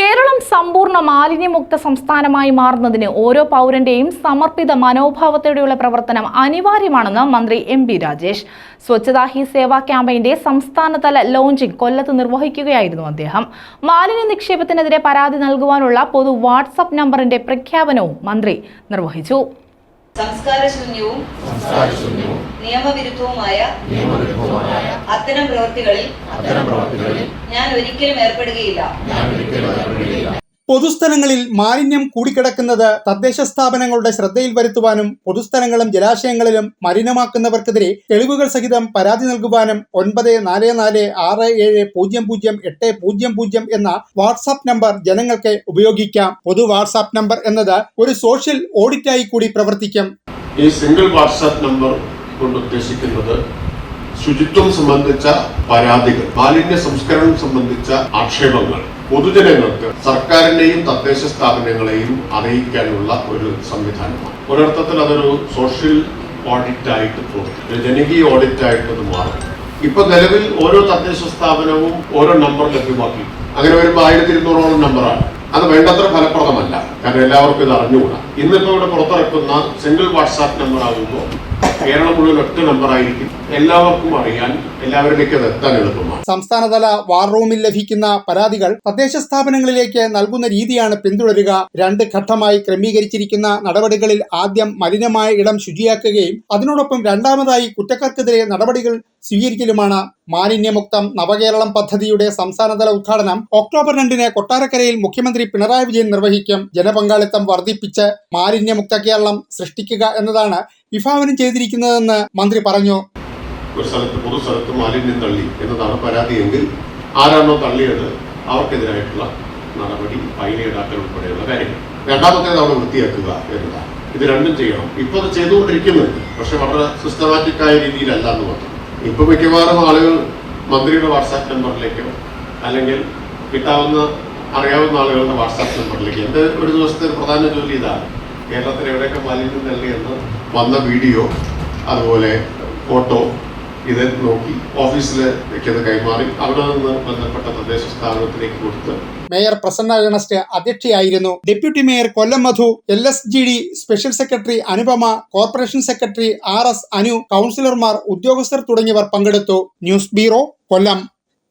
കേരളം സമ്പൂർണ മാലിന്യമുക്ത സംസ്ഥാനമായി മാറുന്നതിന് ഓരോ പൗരന്റെയും സമർപ്പിത മനോഭാവത്തോടെയുള്ള പ്രവർത്തനം അനിവാര്യമാണെന്ന് മന്ത്രി എം പി രാജേഷ്. സ്വച്ഛതാ ഹി സേവാ ക്യാമ്പയിന്റെ സംസ്ഥാനതല ലോഞ്ചിംഗ് കൊല്ലത്ത് നിർവഹിക്കുകയായിരുന്നു അദ്ദേഹം. മാലിന്യ നിക്ഷേപത്തിനെതിരെ പരാതി നൽകുവാനുള്ള പൊതു വാട്സപ്പ് നമ്പറിന്റെ പ്രഖ്യാപനവും മന്ത്രി നിർവഹിച്ചു. സംസ്കാരശൂന്യവും നിയമവിരുദ്ധവുമായ അത്തരം പ്രവൃത്തികളിൽ ഞാൻ ഒരിക്കലും ഏർപ്പെടുകയില്ല. പൊതുസ്ഥലങ്ങളിൽ മാലിന്യം കൂടിക്കിടക്കുന്നത് തദ്ദേശ സ്ഥാപനങ്ങളുടെ ശ്രദ്ധയിൽ വരുത്തുവാനും പൊതുസ്ഥലങ്ങളും ജലാശയങ്ങളിലും മലിനമാക്കുന്നവർക്കെതിരെ തെളിവുകൾ സഹിതം പരാതി നൽകുവാനും ഒൻപത് നാല് നാല് ആറ് ഏഴ് പൂജ്യം പൂജ്യം എട്ട് പൂജ്യം പൂജ്യം എന്ന വാട്സാപ്പ് നമ്പർ ജനങ്ങൾക്ക് ഉപയോഗിക്കാം. പൊതു വാട്സാപ്പ് നമ്പർ എന്നത് ഒരു സോഷ്യൽ ഓഡിറ്റായി കൂടി പ്രവർത്തിക്കും. ഈ സിംഗിൾ വാട്സാപ്പ് നമ്പർ കൊണ്ട് ഉദ്ദേശിക്കുന്നത് ശുചിത്വം സംബന്ധിച്ച പരാതികൾ മാലിന്യ സംസ്കരണം സംബന്ധിച്ച ആക്ഷേപങ്ങൾ. പൊതുജനങ്ങൾക്ക് സർക്കാരിന്റെയും തദ്ദേശ സ്ഥാപനങ്ങളെയും അറിയിക്കാനുള്ള ഒരു സംവിധാനമാണ്. ഒരർത്ഥത്തിൽ അതൊരു സോഷ്യൽ ഓഡിറ്റ് ആയിട്ട് പോകും ജനകീയ ഓഡിറ്റ് ആയിട്ട് അത് മാറും. ഇപ്പൊ നിലവിൽ ഓരോ തദ്ദേശ സ്ഥാപനവും ഓരോ നമ്പർ ലഭ്യമാക്കി. അങ്ങനെ വരുമ്പോൾ ആയിരത്തി ഇരുന്നൂറോളം നമ്പറാണ് അത് വേണ്ടത്ര ഫലപ്രദമല്ല. കാരണം എല്ലാവർക്കും ഇത് അറിഞ്ഞുകൂടാ. ഇന്നിപ്പോ ഇവിടെ പുറത്തിറക്കുന്ന സിംഗിൾ വാട്സാപ്പ് നമ്പർ ആകുമ്പോൾ കേരളം മുഴുവൻ ഒറ്റ നമ്പർ ആയിരിക്കും. എല്ലാവർക്കും അറിയാൻ എല്ലാവരിലേക്ക് അത് എത്താൻ എളുപ്പമാണ്. സംസ്ഥാനതല വാർ റൂമിൽ ലഭിക്കുന്ന പരാതികൾ തദ്ദേശ സ്ഥാപനങ്ങളിലേക്ക് നൽകുന്ന രീതിയാണ് പിന്തുടരുക. രണ്ട് ഘട്ടമായി ക്രമീകരിച്ചിരിക്കുന്ന നടപടികളിൽ ആദ്യം മലിനമായ ഇടം ശുചിയാക്കുകയും അതിനോടൊപ്പം രണ്ടാമതായി കുറ്റക്കാർക്കെതിരെ നടപടികൾ സ്വീകരിക്കലുമാണ് മാലിന്യമുക്തം നവകേരളം പദ്ധതിയുടെ സംസ്ഥാനതല ഉദ്ഘാടനം ഒക്ടോബർ രണ്ടിന് കൊട്ടാരക്കരയിൽ മുഖ്യമന്ത്രി പിണറായി വിജയൻ നിർവഹിക്കും. ജനപങ്കാളിത്തം വർദ്ധിപ്പിച്ച് മാലിന്യമുക്ത കേരളം സൃഷ്ടിക്കുക എന്നതാണ് വിഭാവനം ചെയ്തിരിക്കുന്നതെന്ന് മന്ത്രി പറഞ്ഞു. ഒരു സ്ഥലത്ത് പൊതു സ്ഥലത്ത് മാലിന്യം തള്ളി എന്നതാണ് പരാതിയെങ്കിൽ ആരാണോ തള്ളിയത് അവർക്കെതിരായിട്ടുള്ള നടപടി ഫൈൻ ഈടാക്കൽ ഉൾപ്പെടെയുള്ള കാര്യങ്ങൾ. രണ്ടാമത്തേത് അവിടെ വൃത്തിയാക്കുക എന്നതാണ്. ഇത് രണ്ടും ചെയ്യണം. ഇപ്പോൾ അത് ചെയ്തുകൊണ്ടിരിക്കുന്നുണ്ട് പക്ഷെ വളരെ സിസ്റ്റമാറ്റിക് ആയ രീതിയിലല്ല എന്ന് മാത്രം. ഇപ്പൊ മിക്കവാറും ആളുകൾ മന്ത്രിയുടെ വാട്സാപ്പ് നമ്പറിലേക്കോ അല്ലെങ്കിൽ കിട്ടാവുന്ന അറിയാവുന്ന ആളുകളുടെ വാട്സാപ്പ് നമ്പറിലേക്ക്. എന്റെ ഒരു ദിവസത്തെ പ്രധാന ജോലി ഇതാണ് കേരളത്തിൽ എവിടെയൊക്കെ മാലിന്യം നൽകിയെന്ന് വന്ന വീഡിയോ അതുപോലെ ഫോട്ടോ ഇത് നോക്കി ഓഫീസിൽ കൈമാറി അവിടെ നിന്ന് ബന്ധപ്പെട്ട തദ്ദേശ സ്ഥാപനത്തിലേക്ക് കൊടുത്ത് mayor Prasanna Ernest അധ്യക്ഷയായിരുന്നു. Deputy mayor Kollam Madhu L S G D special secretary Anupama corporation secretary R S Anu കൗൺസിലർമാർ ഉദ്യോഗസ്ഥർ തുടങ്ങിയവർ പങ്കെടുത്തു. News bureau Kollam.